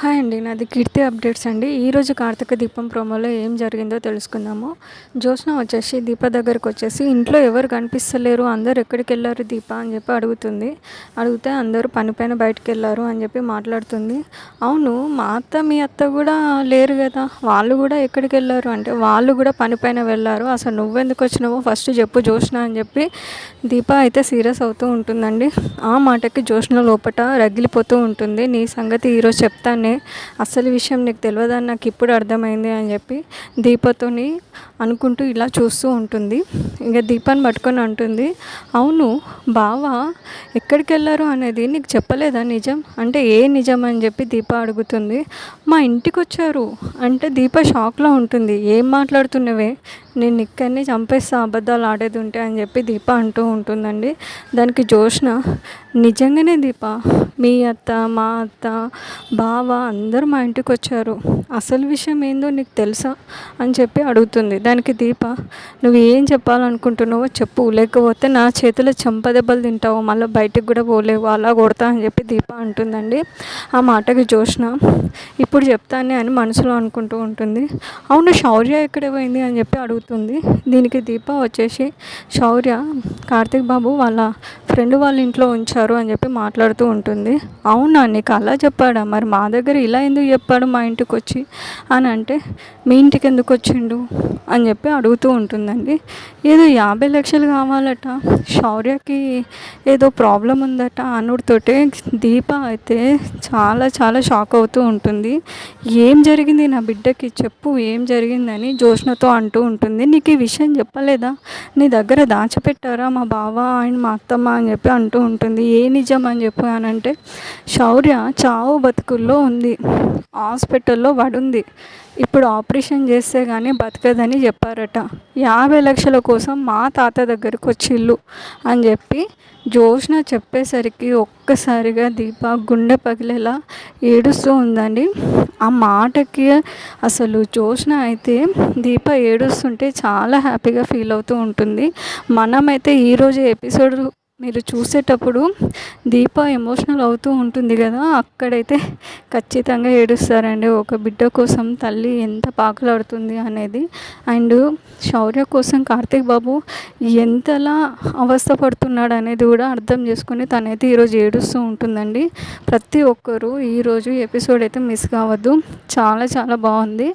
Hi అండి నాది కీర్తి updates అండి. ఈరోజు కార్తీక దీపం ప్రోమోలో ఏం జరిగిందో తెలుసుకుందాము. జ్యోత్స్న వచ్చేసి దీప దగ్గరకు వచ్చేసి ఇంట్లో ఎవరు కనిపిస్తలేరు అందరు ఎక్కడికి వెళ్ళారు దీప అని చెప్పి అడుగుతుంది. అడిగితే అందరూ పని పైన బయటకు వెళ్ళారు అని చెప్పి మాట్లాడుతుంది. అవును మా అత్త మీ అత్త కూడా లేరు కదా వాళ్ళు కూడా ఎక్కడికి వెళ్ళారు? అంటే వాళ్ళు కూడా పని పైన వెళ్ళారు. అసలు నువ్వెందుకు వచ్చినావో ఫస్ట్ చెప్పు జ్యోత్స్న అని చెప్పి దీప అయితే సీరియస్ అవుతూ ఉంటుందండి. ఆ మాటకి జ్యోత్స్న లోపట రగిలిపోతూ ఉంటుంది. నీ సంగతి ఈరోజు చెప్తాను. అసలు విషయం నీకు తెలియదని నాకు ఇప్పుడు అర్థమైంది అని చెప్పి దీపతోని అనుకుంటూ ఇలా చూస్తూ ఉంటుంది. ఇంకా దీపాన్ని పట్టుకొని అంటుంది అవును బావ ఎక్కడికి వెళ్ళారు అనేది నీకు చెప్పలేదా నిజం? అంటే ఏ నిజం అని చెప్పి దీప అడుగుతుంది. మా ఇంటికి వచ్చారు అంటే దీప షాక్లో ఉంటుంది ఏం మాట్లాడుతున్నవే? నేను ఇక్కడనే చంపేస్తా అబద్ధాలు ఆడేది ఉంటే అని చెప్పి దీప అంటూ ఉంటుందండి. దానికి జోష్న నిజంగానే దీప మీ అత్త మా అత్త బావ అందరూ మా ఇంటికి వచ్చారు అసలు విషయం ఏందో నీకు తెలుసా? అని చెప్పి అడుగుతుంది. దానికి దీప నువ్వు ఏం చెప్పాలనుకుంటున్నావో చెప్పు. లేకపోతే నా చేతిలో చెంపదెబ్బలు తింటావు. మళ్ళీ బయటకు కూడా పోలేవు. అలా కొడతా అని చెప్పి దీప అంటుందండి. ఆ మాటకి జోష్న ఇప్పుడు చెప్తానే అని మనసులో అనుకుంటూ ఉంటుంది. అవును శౌర్య ఎక్కడ పోయింది? అని చెప్పి అడుగుతుంది. దీనికి దీప వచ్చేసి శౌర్య కార్తీక్ బాబు వాళ్ళ ఫ్రెండ్ వాళ్ళ ఇంట్లో ఉంచారు అని చెప్పి మాట్లాడుతూ ఉంటుంది. అవునా నీకు అలా చెప్పాడా? మరి మా దగ్గర ఇలా ఎందుకు చెప్పాడు మా ఇంటికి వచ్చి అని అంటే మీ ఇంటికి ఎందుకు వచ్చిండు? అని చెప్పి అడుగుతూ ఉంటుందండి. ఏదో యాభై లక్షలు కావాలట. శౌర్యకి ఏదో ప్రాబ్లం ఉందట. అనుడితోటే దీప అయితే చాలా చాలా షాక్ అవుతూ ఉంటుంది. ఏం జరిగింది నా బిడ్డకి? చెప్పు ఏం జరిగిందని జోష్నతో అంటూ ఉంటుంది. నీకు ఈ విషయం చెప్పలేదా? నీ దగ్గర దాచిపెట్టారా మా బావ? ఆయన మా అత్తమ్మ అని చెప్పి అంటూ ఉంటుంది. ఏ నిజం అని చెప్పి అనంటే శౌర్య చావు బతుకుల్లో ఉంది. హాస్పిటల్లో పడుంది. ఇప్పుడు ఆపరేషన్ చేస్తే కానీ బతకదని చెప్పారట. యాభై లక్షల కోసం మా తాత దగ్గరకు వచ్చిళ్ళు అని చెప్పి జోష్న చెప్పేసరికి ఒక్కసారిగా దీప గుండె పగిలేలా ఏడుస్తూ ఉందండి. ఆ మాటకి అసలు జోష్న అయితే దీప ఏడుస్తుంటే చాలా హ్యాపీగా ఫీల్ అవుతూ ఉంటుంది. మనమైతే ఈరోజు ఎపిసోడ్ మీరు చూసేటప్పుడు దీప ఎమోషనల్ అవుతూ ఉంటుంది కదా అక్కడైతే ఖచ్చితంగా ఏడుస్తారండి. ఒక బిడ్డ కోసం తల్లి ఎంత పాకులాడుతుంది అనేది. అండ్ శౌర్య కోసం కార్తీక్ బాబు ఎంతలా అవస్థపడుతున్నాడు అనేది కూడా అర్థం చేసుకుని తనైతే ఈరోజు ఏడుస్తూ ఉంటుందండి. ప్రతి ఒక్కరూ ఈరోజు ఎపిసోడ్ అయితే మిస్ కావద్దు. చాలా చాలా బాగుంది.